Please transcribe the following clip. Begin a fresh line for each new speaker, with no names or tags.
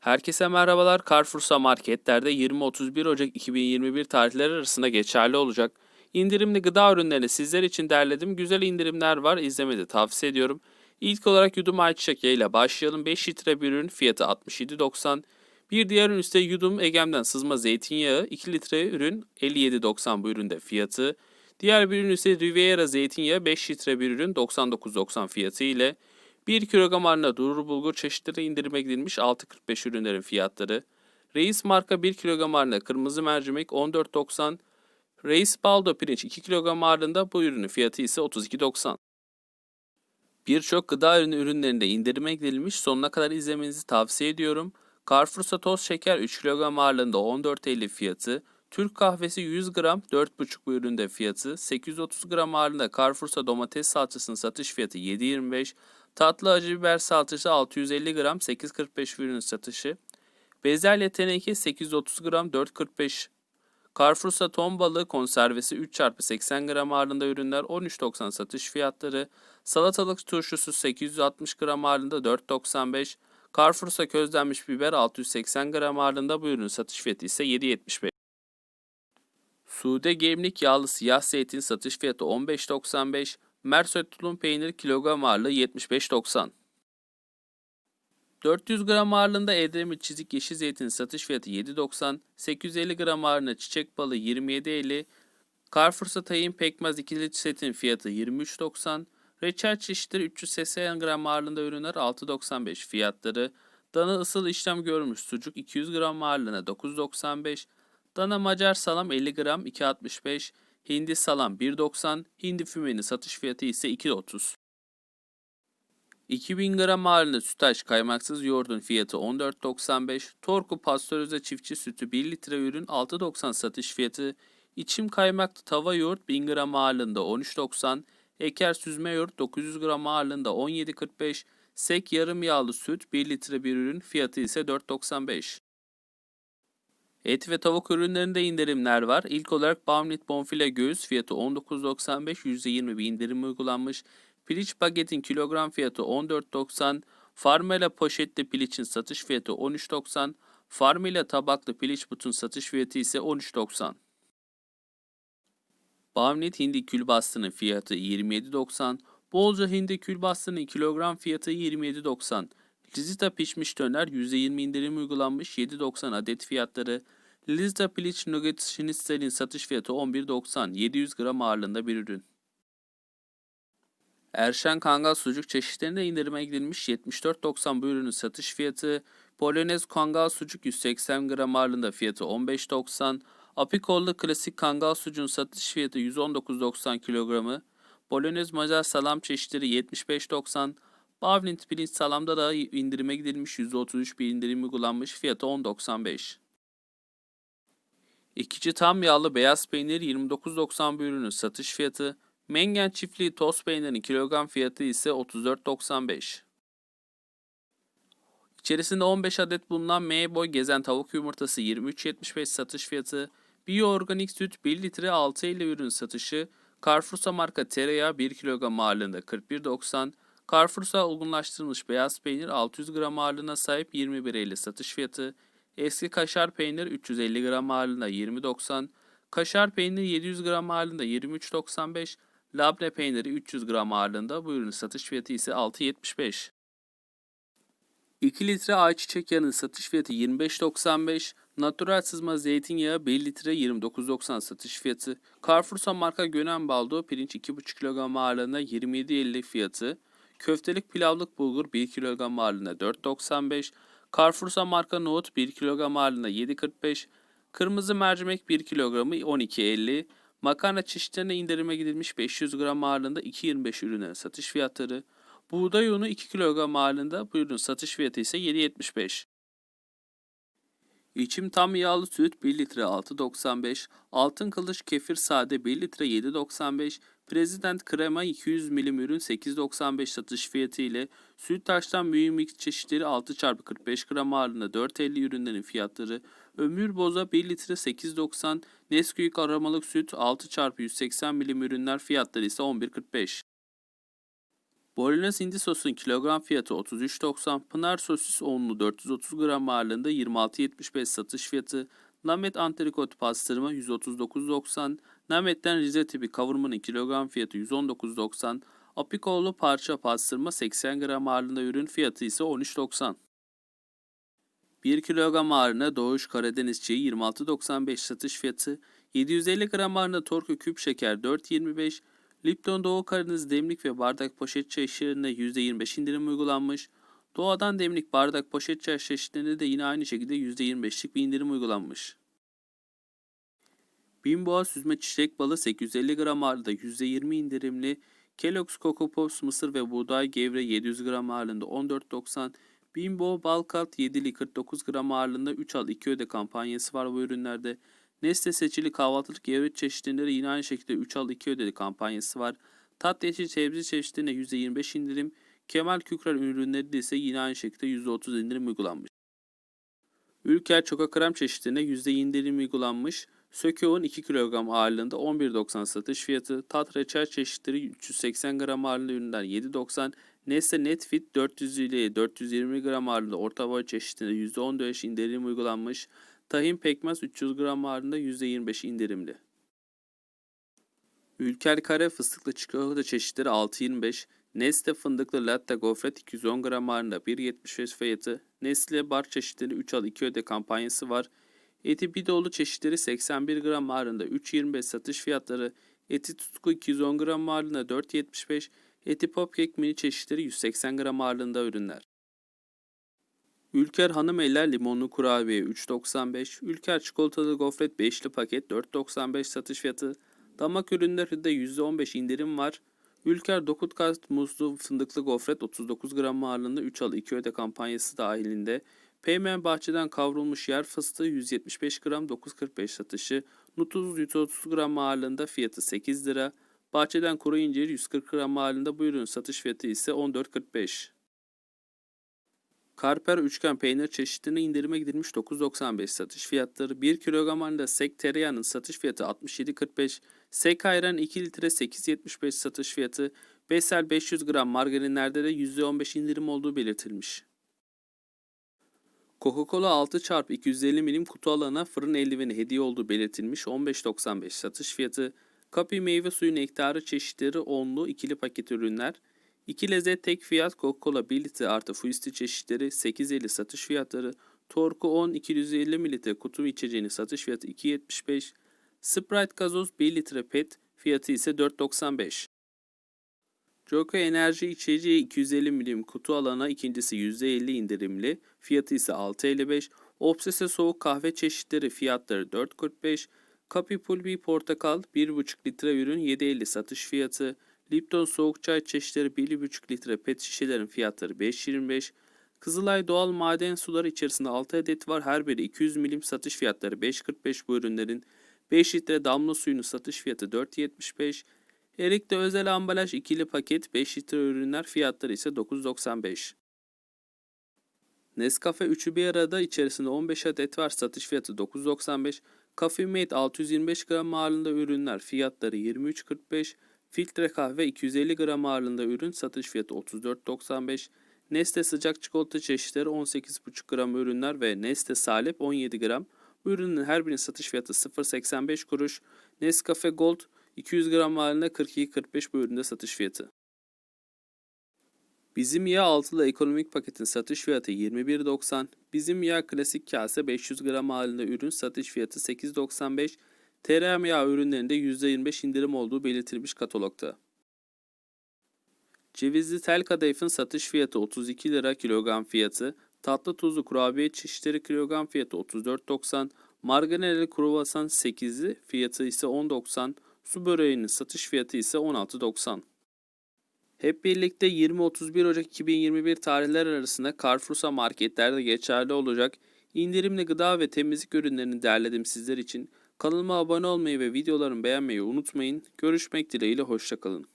Herkese merhabalar. Carrefour'sa marketlerde 20-31 Ocak 2021 tarihleri arasında geçerli olacak. İndirimli gıda ürünlerini sizler için derledim. Güzel indirimler var. İzlemeni tavsiye ediyorum. İlk olarak yudum ayçiçek ile başlayalım. 5 litre bir ürün fiyatı 67.90. Bir diğer ürün ise yudum Egem'den sızma zeytinyağı. 2 litre ürün 57.90 bu üründe fiyatı. Diğer bir ürün ise Riviera zeytinyağı 5 litre bir ürün 99.90 fiyatı ile 1 kilogram arına durur bulgur çeşitleri indirime gidilmiş 6.45 ürünlerin fiyatları. Reis marka 1 kilogram arına kırmızı mercimek 14.90. Reis baldo pirinç 2 kilogram ağırlığında bu ürünün fiyatı ise 32.90. Birçok gıda ürünü ürünlerinde indirime gidilmiş sonuna kadar izlemenizi tavsiye ediyorum. Carrefour'sa toz şeker 3 kilogram ağırlığında 14.50 fiyatı. Türk kahvesi 100 gram 4,5 bu üründe fiyatı. 830 gram ağırlığında Carrefour'sa domates salçasının satış fiyatı 7.25. Tatlı acı biber salçası 650 gram 8.45 ürünün satışı. Bezelye teneke 830 gram 4.45. Carrefour'sa ton balığı konservesi 3 x 80 gram ağırlığında ürünler 13.90 satış fiyatları. Salatalık turşusu 860 gram ağırlığında 4.95. Carrefour'sa közlenmiş biber 680 gram ağırlığında bu ürünün satış fiyatı ise 7.75. Sude gemlik yağlı siyah zeytin satış fiyatı 15.95. Mersoy tulum peynir kilogram ağırlığı 75.90. 400 gram ağırlığında Edremit çizik yeşil zeytin satış fiyatı 7.90. 850 gram ağırlığında çiçek balı 27.50. Carrefour'sa tayin pekmez ikili setin fiyatı 23.90. Reçel çeşitleri 380 gram ağırlığında ürünler 6.95 fiyatları. Dana ısıl işlem görmüş sucuk 200 gram ağırlığına 9.95. Dana Macar salam 50 gram 2.65. Hindi salam 1.90. Hindi fümenin satış fiyatı ise 2.30. 2000 gram ağırlığında sütaş kaymaksız yoğurdun fiyatı 14.95. Torku pastörize çiftçi sütü 1 litre ürün 6.90 satış fiyatı. İçim kaymaklı tava yoğurt 1000 gram ağırlığında 13.90. Eker süzme yoğurt 900 gram ağırlığında 17.45. Sek yarım yağlı süt 1 litre bir ürün fiyatı ise 4.95. Et ve tavuk ürünlerinde indirimler var. İlk olarak Baumlit bonfile göğüs fiyatı 19.95 %20 bir indirim uygulanmış. Piliç bagetin kilogram fiyatı 14.90. Farmela poşetli piliçin satış fiyatı 13.90. Farmela tabaklı piliç butun satış fiyatı ise 13.90. Baumlit hindi külbastının fiyatı 27.90. Bolca hindi külbastının kilogram fiyatı 27.90. Lizita pişmiş döner %20 indirim uygulanmış 7.90 adet fiyatları. Lizita piliç nugget schnitzel'in satış fiyatı 11.90 700 gram ağırlığında bir ürün. Erşen Kangal sucuk çeşitlerinde indirime gidilmiş 74.90 bu ürünün satış fiyatı. Polonez Kangal sucuk 180 gram ağırlığında fiyatı 15.90. Apikollu klasik Kangal sucuğun satış fiyatı 119.90 kilogramı. Polonez Macar salam çeşitleri 75.90. Bavlint pirinç salamda da indirime gidilmiş %33 bir indirim uygulanmış fiyatı 10.95. İkici tam yağlı beyaz peynir 29.90 bir ürünün satış fiyatı. Mengen çiftliği toz peynirin kilogram fiyatı ise 34.95. İçerisinde 15 adet bulunan M-boy gezen tavuk yumurtası 23.75 satış fiyatı. Biyoorganik süt 1 litre 6.50 ürün satışı. Carrefour'sa marka tereyağı 1 kilogram ağırlığında 41.90. Carrefour'sa olgunlaştırılmış beyaz peynir 600 gram ağırlığına sahip 21.50 satış fiyatı. Eski kaşar peynir 350 gram ağırlığında 20.90. Kaşar peynir 700 gram ağırlığında 23.95. Labne peyniri 300 gram ağırlığında bu ürünün satış fiyatı ise 6.75. 2 litre ayçiçek yağının satış fiyatı 25.95. Natural sızma zeytinyağı 1 litre 29.90 satış fiyatı. Carrefour'sa marka Gönen Baldo pirinç 2,5 kilogram ağırlığında 27.50 fiyatı. Köftelik pilavlık bulgur 1 kilogram ağırlığında 4.95. Carrefour'sa marka nohut 1 kilogram ağırlığında 7.45. Kırmızı mercimek 1 kilogramı 12.50. Makarna çeşitlerine indirime gidilmiş 500 gram ağırlığında 2.25 ürünlerin satış fiyatları. Buğday unu 2 kilogram ağırlığında bu ürünün satış fiyatı ise 7.75. İçim tam yağlı süt 1 litre 6.95, altın kılıç kefir sade 1 litre 7.95, Prezident krema 200 milim ürün 8.95 satış fiyatı ile Süttaş'tan mühim mix çeşitleri 6x45 gram ağırlığında 4.50 ürünlerin fiyatları, Ömür Boza 1 litre 8.90, Nesquik aromalık süt 6x180 milim ürünler fiyatları ise 11.45. Bolognese hindi sosun kilogram fiyatı 33.90, Pınar sosis onlu 430 gram ağırlığında 26.75 satış fiyatı, Namet antrikot pastırma 139.90, Namet'ten Rize tipi kavurmanın kilogram fiyatı 119.90, Apikoğlu parça pastırma 80 gram ağırlığında ürün fiyatı ise 13.90. 1 kilogram ağırlığında Doğuş Karadeniz çiğ 26.95 satış fiyatı, 750 gram ağırlığında Torku küp şeker 4.25, Lipton Doğu Karadeniz demlik ve bardak poşet çay şişelerinde %25 indirim uygulanmış. Doğadan demlik bardak poşet çay çeşitlerinde de yine aynı şekilde %25'lik bir indirim uygulanmış. Bimboğa süzme çiçek balı 850 gram ağırlığında %20 indirimli. Kellogg's Coco Pops mısır ve buğday gevre 700 gram ağırlığında 14.90. Bimbo Balkat 7'li 49 gram ağırlığında 3 al 2 öde kampanyası var bu ürünlerde. Nestle seçili kahvaltılık gevret çeşitlerinde de yine aynı şekilde 3 al 2 öde kampanyası var. Tat yeşil sebze çeşitlerine %25 indirim. Kemal Kükrer ürünlerinde ise yine aynı şekilde %30 indirim uygulanmış. Ülker çoka krem çeşitlerine %20 indirim uygulanmış. Sökeo'nun 2 kilogram ağırlığında 11.90 satış fiyatı. Tat reçel çeşitleri 380 gram ağırlığında ürünler 7.90. Nestle Netfit 400 ile 420 gram ağırlığında orta boy çeşitinde %14 indirim uygulanmış. Tahin pekmez 300 gram ağırlığında %25 indirimli. Ülker kare fıstıklı çikolata çeşitleri 6.25. Nestle fındıklı latte gofret 210 gram ağırlığında 1.75 fiyatı. Nestle bar çeşitleri 3 al 2 öde kampanyası var. Eti bidolu çeşitleri 81 gram ağırlığında 3.25 satış fiyatları. Eti tutku 210 gram ağırlığında 4.75. Eti popcake mini çeşitleri 180 gram ağırlığında ürünler. Ülker hanım eller limonlu kurabiye 3.95. Ülker çikolatalı gofret 5'li paket 4.95 satış fiyatı. Damak ürünlerinde %15 indirim var. Ülker Dokutkat muzlu fındıklı gofret 39 gram ağırlığında 3 al 2 öde kampanyası dahilinde. Peymen bahçeden kavrulmuş yer fıstığı 175 gram 9.45 satışı. Nutuz 130 gram ağırlığında fiyatı 8 lira. Bahçeden kuru incir 140 gram ağırlığında bu ürün satış fiyatı ise 14.45. Karper üçgen peynir çeşitlerine indirime gidilmiş 9.95 satış fiyatları. 1 kilogram halinde sek tereyağının satış fiyatı 67.45. Sek ayran 2 litre 8.75 satış fiyatı. Besel 500 gram margarinlerde de %15 indirim olduğu belirtilmiş. Coca-Cola 6 çarpı 250 milim kutu alana fırın eldiveni hediye olduğu belirtilmiş 15.95 satış fiyatı. Kapi meyve suyu nektarı çeşitleri onlu ikili paket ürünler. 2 lezzet tek fiyat Coca-Cola 1 litre artı fuisti çeşitleri 8.50 satış fiyatları. Torku 10 250 mililitre kutu içeceğinin satış fiyatı 2.75. Sprite gazoz 1 litre pet fiyatı ise 4.95. Joko enerji içeceği 250 milim kutu alana ikincisi %50 indirimli fiyatı ise 6.55. Obsese soğuk kahve çeşitleri fiyatları 4.45. Kapi Pulbi portakal 1.5 litre ürün 7.50 satış fiyatı. Lipton soğuk çay çeşitleri 1,5 litre pet şişelerin fiyatları 5.25. Kızılay doğal maden suları içerisinde 6 adet var. Her biri 200 milim satış fiyatları 5.45 bu ürünlerin. 5 litre damla suyunun satış fiyatı 4.75. Erik'te özel ambalaj ikili paket 5 litre ürünler fiyatları ise 9.95. Nescafe üçü bir arada içerisinde 15 adet var satış fiyatı 9.95. Coffee Mate 625 gram ağırlığında ürünler fiyatları 23.45. Filtre kahve 250 gram ağırlığında ürün satış fiyatı 34.95. Nestle sıcak çikolata çeşitleri 18,5 gram ürünler ve Nestle salep 17 gram. Bu ürünün her birinin satış fiyatı 0.85 kuruş. Nescafe Gold 200 gram ağırlığında 42.45 bu üründe satış fiyatı. Bizim yağ altılı ekonomik paketin satış fiyatı 21.90. Bizim yağ klasik kase 500 gram ağırlığında ürün satış fiyatı 8.95. Tereyağı ürünlerinde %25 indirim olduğu belirtilmiş katalogda. Cevizli tel kadayıfın satış fiyatı 32 lira kilogram fiyatı, tatlı tuzlu kurabiye çeşitleri kilogram fiyatı 34.90, margarineli kruvasan 8'i fiyatı ise 10.90, su böreğinin satış fiyatı ise 16.90. Hep birlikte 20-31 Ocak 2021 tarihler arasında Carrefour'sa marketlerde geçerli olacak indirimli gıda ve temizlik ürünlerini derledim sizler için. Kanalıma abone olmayı ve videolarımı beğenmeyi unutmayın. Görüşmek dileğiyle hoşçakalın.